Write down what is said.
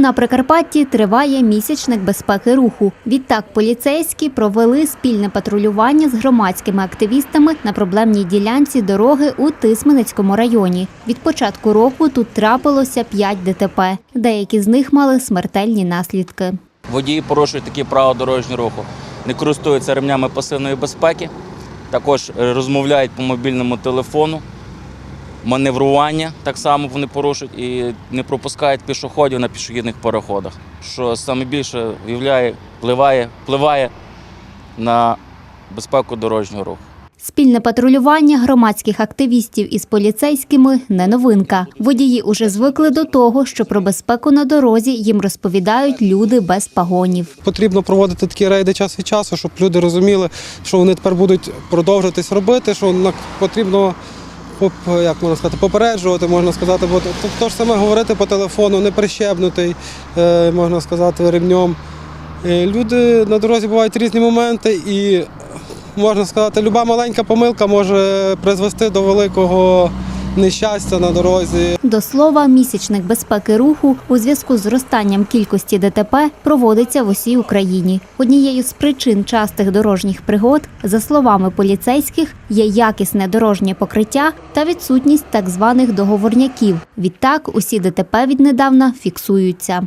На Прикарпатті триває місячник безпеки руху. Відтак поліцейські провели спільне патрулювання з громадськими активістами на проблемній ділянці дороги у Тисменецькому районі. Від початку року тут трапилося 5 ДТП. Деякі з них мали смертельні наслідки. Водії порушують такі правила дорожнього руху, не користуються ремнями пасивної безпеки, також е, розмовляють по мобільному телефону, маневрування так само вони порушують і не пропускають пішоходів на пішохідних переходах, що саме більше виявляє, впливає, впливає на безпеку дорожнього руху. Спільне патрулювання громадських активістів із поліцейськими не новинка. Водії уже звикли до того, що про безпеку на дорозі їм розповідають люди без пагонів. Потрібно проводити такі рейди час від часу, щоб люди розуміли, що вони тепер будуть продовжуватись робити, що потрібно як можна сказати, попереджувати, можна сказати, бо то, ж саме говорити по телефону, не прищепнутий, е, можна сказати, ремнем. Е, Люди на дорозі бувають різні моменти, і можна сказати, люба маленька помилка може призвести до великого нещастя на дорозі. До слова, місячник безпеки руху у зв'язку з зростанням кількості ДТП проводиться в усій Україні. Однією з причин частих дорожніх пригод, за словами поліцейських, є якісне дорожнє покриття та відсутність так званих договорняків. Відтак усі ДТП віднедавна фіксуються.